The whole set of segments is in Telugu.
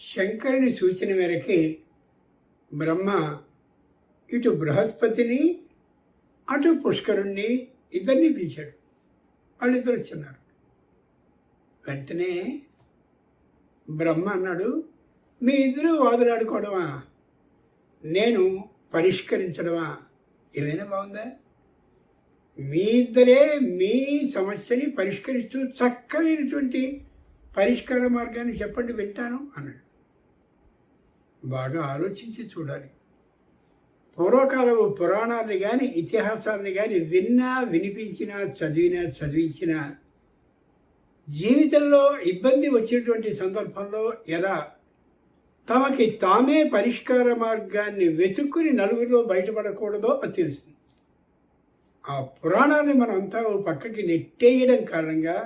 శంకరుని సూచన మేరకి బ్రహ్మ ఇటు బృహస్పతిని అటు పుష్కరుణ్ణి ఇద్దరిని పిలిచాడు. వాళ్ళిద్దరు వచ్చిన్నారు. వెంటనే బ్రహ్మ అన్నాడు మీ ఇద్దరు వాదులాడుకోవడమా? నేను పరిష్కరించడమా? ఏమైనా బాగుందా? మీ ఇద్దరే మీ సమస్యని పరిష్కరిస్తూ చక్కనైనటువంటి పరిష్కార మార్గాన్ని చెప్పండి వింటాను అన్నాడు. బాగా ఆలోచించి చూడాలి. పూర్వకాలపు పురాణాన్ని కానీ ఇతిహాసాన్ని కానీ విన్నా వినిపించినా చదివినా చదివించినా జీవితంలో ఇబ్బంది వచ్చేటువంటి సందర్భంలో ఎలా తమకి తామే పరిష్కార మార్గాన్ని వెతుక్కుని నలుగురిలో బయటపడకూడదో అది తెలుస్తుంది. ఆ పురాణాన్ని మనమంతా ఓ పక్కకి నెట్టేయడం కారణంగా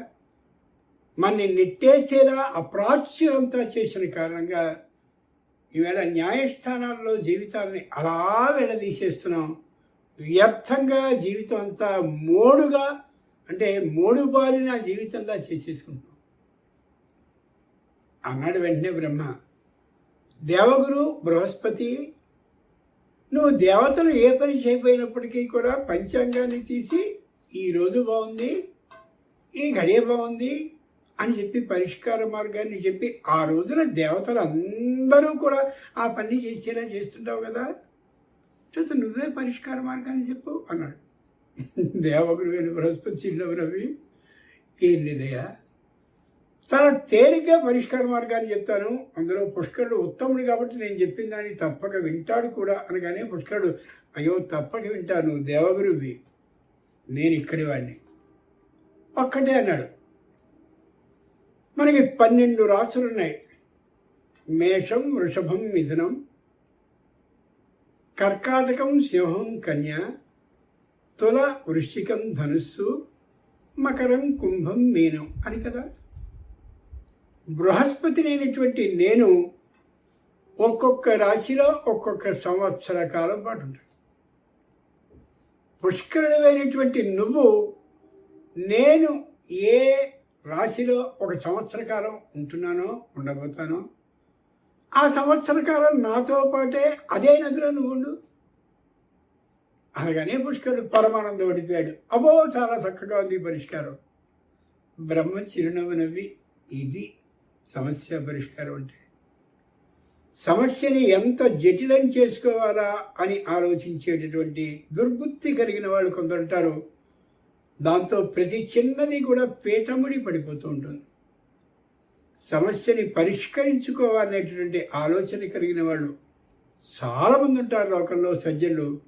మనని నెట్టేసేలా అప్రాచ్యులంతా చేసిన కారణంగా ఈవేళ న్యాయస్థానాల్లో జీవితాలని అలా వెళ్ళదీసేస్తున్నాం వ్యర్థంగా జీవితం అంతా మోడుగా అంటే మోడు బారిన జీవితంలా చేసేసుకుంటున్నాం. అన్నాడు వెంటనే బ్రహ్మ దేవగురు బృహస్పతి నువ్వు దేవతలు ఏ పని చేయకపోయినప్పటికీ కూడా పంచాంగాన్ని తీసి ఈ రోజు బాగుంది ఈ గడియ బాగుంది అని చెప్పి పరిష్కార మార్గాన్ని చెప్పి ఆ రోజున దేవతలు అందరూ కూడా ఆ పని చేసేలా చేస్తుంటావు కదా? చూస్తే నువ్వే పరిష్కార మార్గాన్ని చెప్పు అన్నాడు. దేవగురువైన బృహస్పతి చిన్నవి రవి ఏం లేదయ్యా. చాలా తేలిగ్గా పరిష్కార మార్గాన్ని చెప్తాను. అందులో పుష్కరుడు ఉత్తముడు కాబట్టి నేను చెప్పిన దాన్ని తప్పక వింటాడు కూడా అనగానే పుష్కరుడు అయ్యో తప్పక వింటాను దేవగురువి. నేను ఇక్కడి వాడిని ఒక్కటే అన్నాడు. మనకి పన్నెండు రాసులు ఉన్నాయి. మేషం వృషభం మిథునం కర్కాటకం సింహం కన్య తుల వృశ్చికం ధనుస్సు మకరం కుంభం మీనం అని కదా? బృహస్పతి లేనటువంటి నేను ఒక్కొక్క రాశిలో ఒక్కొక్క సంవత్సర కాలం పాటు ఉంటాను. పుష్కరుడమైనటువంటి నువ్వు నేను ఏ రాశిలో ఒక సంవత్సర కాలం ఉంటున్నానో ఉండబోతానో ఆ సంవత్సర కాలం నాతో పాటే అదే నదిలో నువ్వు ఉండు. అనగానే పుష్కరుడు పరమానందం ఓడిపోయాడు అబో చాలా చక్కగా ఉంది పరిష్కారం. బ్రహ్మ చిరునవ్వు నవ్వి ఇది సమస్య పరిష్కారం అంటే. సమస్యని ఎంత జటిలం చేసుకోవాలా అని ఆలోచించేటటువంటి దుర్బుద్ధి కలిగిన వాళ్ళు కొందరుంటారు దాంతో ప్రతి చిన్నది కూడా పీఠముడి పడిపోతూ ఉంటుంది. సమస్యని పరిష్కరించుకోవాలనేటటువంటి ఆలోచన కలిగిన వాళ్ళు చాలామంది ఉంటారు లోకంలో సజ్జలు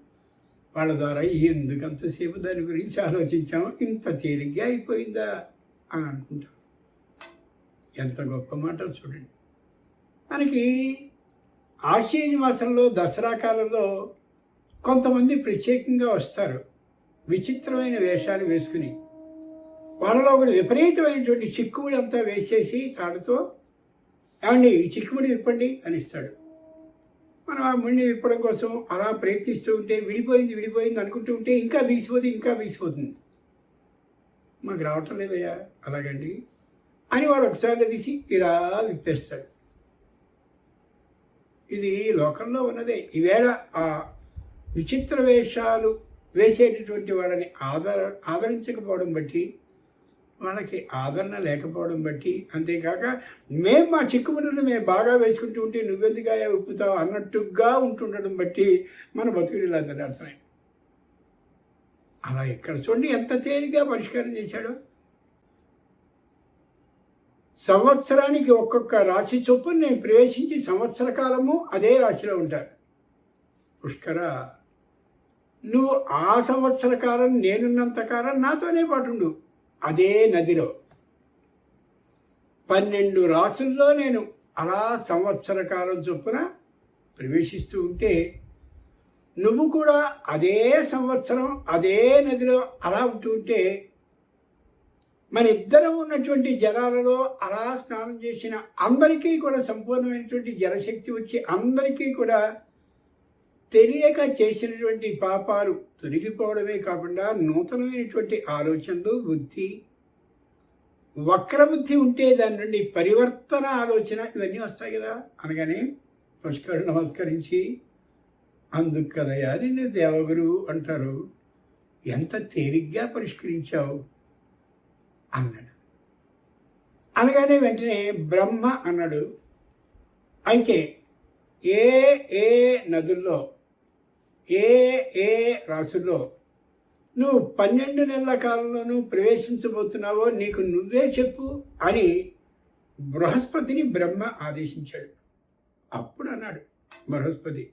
వాళ్ళ ద్వారా ఎందుకంతసేపు దాని గురించి ఆలోచించాము? ఇంత తేలిగ్గా అయిపోయిందా? అని అనుకుంటాం ఎంత గొప్ప మాట చూడండి. మనకి ఆశ్వీజ మాసంలో దసరా కాలంలో కొంతమంది ప్రత్యేకంగా వస్తారు. విచిత్రమైన వేషాలు వేసుకుని వాళ్ళలో ఒకటి విపరీతమైనటువంటి చిక్కుముడి అంతా వేసేసి తాడుతో ఏమండి ఈ చిక్కుముడి విప్పండి అని ఇస్తాడు మనం ఆ ముడిని విప్పడం కోసం అలా ప్రయత్నిస్తూ ఉంటే విడిపోయింది విడిపోయింది అనుకుంటూ ఉంటే ఇంకా బీసిపోతుంది ఇంకా బీసిపోతుంది. మాకు రావటం లేదయ్యా అలాగండి అని వాడు ఒకసారి తీసి ఇలా విప్పేస్తాడు. ఇది లోకంలో ఉన్నదే. ఈవేళ ఆ విచిత్ర వేషాలు వేసేటటువంటి వాళ్ళని ఆదర ఆదరించకపోవడం బట్టి వాళ్ళకి ఆదరణ లేకపోవడం బట్టి అంతేకాక మేము మా చిక్కుముడులు మేము బాగా వేసుకుంటూ ఉంటే నువ్వెందుగా ఉప్పుతావు అన్నట్టుగా ఉంటుండడం బట్టి మన బతుకులు ఇలా దడాడుతున్నాయి అలా ఎక్కడ చూడండి ఎంత తేలిగా పరిష్కారం చేశాడో. సంవత్సరానికి ఒక్కొక్క రాశి చొప్పున నేను ప్రవేశించి సంవత్సర కాలము అదే రాశిలో ఉంటాను. పుష్కర నువ్వు ఆ సంవత్సర కాలం నేనున్నంత కాలం నాతోనే పాటుండు. అదే నదిలో. పన్నెండు రాసుల్లో నేను అలా సంవత్సర కాలం చొప్పున ప్రవేశిస్తూ ఉంటే నువ్వు కూడా అదే సంవత్సరం అదే నదిలో అలా ఉంటూ ఉంటే మన ఇద్దరం ఉన్నటువంటి జలాలలో అలా స్నానం చేసిన అందరికీ కూడా సంపూర్ణమైనటువంటి జలశక్తి వచ్చి అందరికీ కూడా తెలియక చేసినటువంటి పాపాలు తొలగిపోవడమే కాకుండా నూతనమైనటువంటి ఆలోచనలు బుద్ధి వక్రబుద్ధి ఉంటే దాని నుండి పరివర్తన ఆలోచన ఇవన్నీ వస్తాయి కదా. అనగానే పుష్కరుడు నమస్కరించి అందుకు కదయా నిన్ను దేవగురు అంటారు. ఎంత తేలిగ్గా పరిష్కరించావు? అన్నాడు. అనగానే వెంటనే బ్రహ్మ అన్నాడు. అయితే ఏ ఏ నదుల్లో ఏ ఏ రాశుల్లో నువ్వు పన్నెండు నెలల కాలంలోనూ ప్రవేశించబోతున్నావో నీకు నువ్వే చెప్పు అని బృహస్పతిని బ్రహ్మ ఆదేశించాడు. అప్పుడు అన్నాడు బృహస్పతి